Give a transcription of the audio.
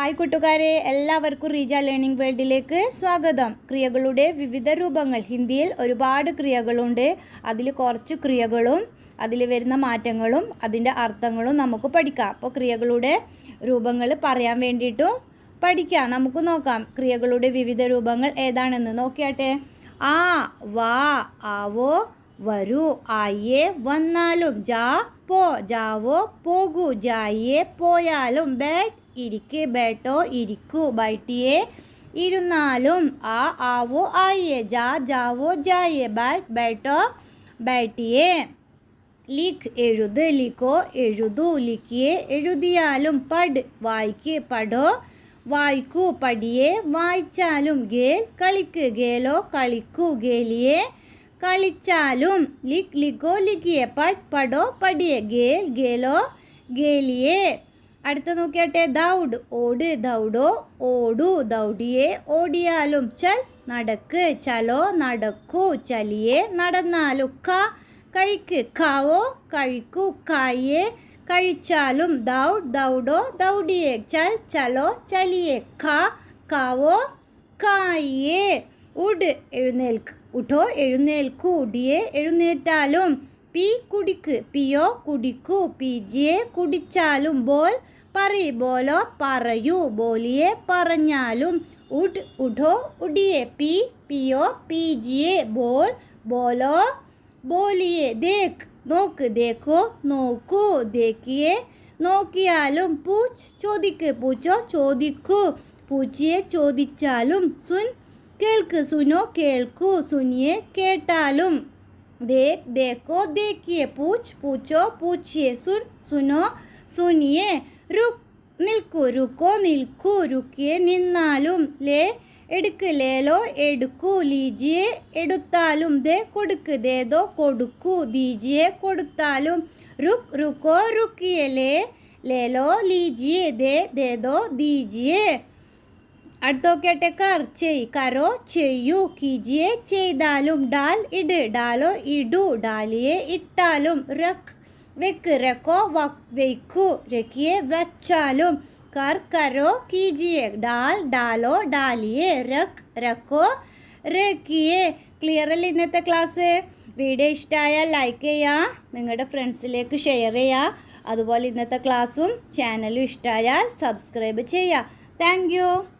Hi കൂട്ടുകാരെ എല്ലാവർക്കും Reeja learning വേൾഡിലേക്ക് സ്വാഗതം. ക്രിയകളുടെ വിവിധ രൂപങ്ങൾ. ഹിന്ദിയിൽ ഒരുപാട് ക്രിയകളുണ്ട്. അതിൽ കുറച്ച് ക്രിയകളും അതിൽ വരുന്ന മാറ്റങ്ങളും അതിന്റെ അർത്ഥങ്ങളും നമുക്ക് പഠിക്കാം. അപ്പോൾ ക്രിയകളുടെ രൂപങ്ങൾ പറയാൻ വേണ്ടിയിട്ടും പഠിക്കാം. നമുക്ക് നോക്കാം. ക്രിയകളുടെ വിവിധ രൂപങ്ങൾ ഏതാണെന്ന്. നോക്കിയാട്ടെ. ആ വാ ആവോ വരൂ ആയേ വന്നാലും. ജാ പോ ജാവോ പോകൂ. ജായേ പോയാലും ബേട്ട് ഇരിക്ക് ബേട്ടോ ഇരിക്കൂ. ബൈട്ടിയെ ഇരുന്നാലും ആ ആവോ ആയേ. ജാ ജാവോ ജായേ. ബാറ്റ് ബേട്ടോ ബൈട്ടിയെ. ലിഖ് എഴുത്. ലിഖോ എഴുതൂ. ലിഖിയെ എഴുതിയാലും പട്. വായിക്ക് പടോ വായിക്കൂ പടിയെ വായിച്ചാലും ഗേൽ. കളിക്ക് ഗേലോ. കളിക്കൂ ഗേലിയെ. കളിച്ചാലും ലിഗ് ലിഗോ ലിഗിയെ പട് പടോ പടിയെ ഗേൽ ഗേലോ ഗേലിയെ. അടുത്ത നോക്കിയാട്ടെ ദൗഡ് ഓട് ദൗഡോ ഓടു ദൗഡിയെ ഓടിയാലും ചൽ നടക്ക് ചലോ നടക്കൂ ചലിയെ നടന്നാലും ക കഴിക്ക് കാവോ കഴിക്കൂ കായെ കഴിച്ചാലും ദൗഡ് ദൗഡോ ദൗഡിയെ ചൽ ചലോ ചലിയെ ക കാവോ കായേ ഉഡ് എഴുന്നേൽക്ക് ഉഠോ എഴുന്നേൽക്കൂ ഉടിയെ എഴുന്നേറ്റാലും പി കുടിക്ക് പിയോ കുടിക്കൂ പീജിയെ കുടിച്ചാലും ബോൽ പറി ബോലോ പറയൂ ബോലിയെ പറഞ്ഞാലും ഉഡ് ഉഠോ ഉടിയെ പി പിയോ പീജിയെ ബോൽ ബോലോ ബോലിയെ ദേക്ക് നോക്ക് ദേക്കോ നോക്കൂ ദേക്കിയെ നോക്കിയാലും പൂച്ച് ചോദിക്ക് പൂച്ചോ ചോദിക്കൂ പൂച്ചയെ ചോദിച്ചാലും സുൻ കേൾക്ക് സുനോ കേൾക്കൂ സുനിയെ കേട്ടാലും. ദേഖ് ദേക്കോ ദേക്കിയെ പൂച്ച് പൂച്ചോ പൂച്ചിയെ സുൻ സുനോ സുനിയെ റുക് നിൽക്കൂ രുക്കോ നിൽക്കൂ രുക്കിയെ നിന്നാലും. ലേ എടുക്ക് ലേലോ എടുക്കൂ ലീജിയെ എടുത്താലും. ദേ കൊടുക്ക് ദേതോ കൊടുക്കൂ ദീജിയെ കൊടുത്താലും. റുക് റുക്കോ റുക്കിയലേ ലേലോ ലീജിയെ ദേ ദേതോ ദീജിയെ. അടുത്തൊക്കെട്ടെ കർ ചെയ് കരോ ചെയ്യൂ കീജിയെ ചെയ്താലും ഡാൽ ഇട് ഡാലോ ഇടു ഡാലിയെ ഇട്ടാലും റക്ക് വെക്ക് വക് വെയ്ക്കൂ രക്കിയെ വച്ചാലും കർ കരോ കീജിയെ ഡാൽ ഡാലോ ഡാലിയെ റക്ക് രക്കോ റക്കിയെ ക്ലിയർ അല്ലേ ഇന്നത്തെ ക്ലാസ്? വീഡിയോ ഇഷ്ടമായാൽ ലൈക്ക് ചെയ്യുക നിങ്ങളുടെ ഫ്രണ്ട്സിലേക്ക് ഷെയർ ചെയ്യുക അതുപോലെ ഇന്നത്തെ ക്ലാസ്സും ചാനലും ഇഷ്ടമായാൽ സബ്സ്ക്രൈബ് ചെയ്യുക താങ്ക്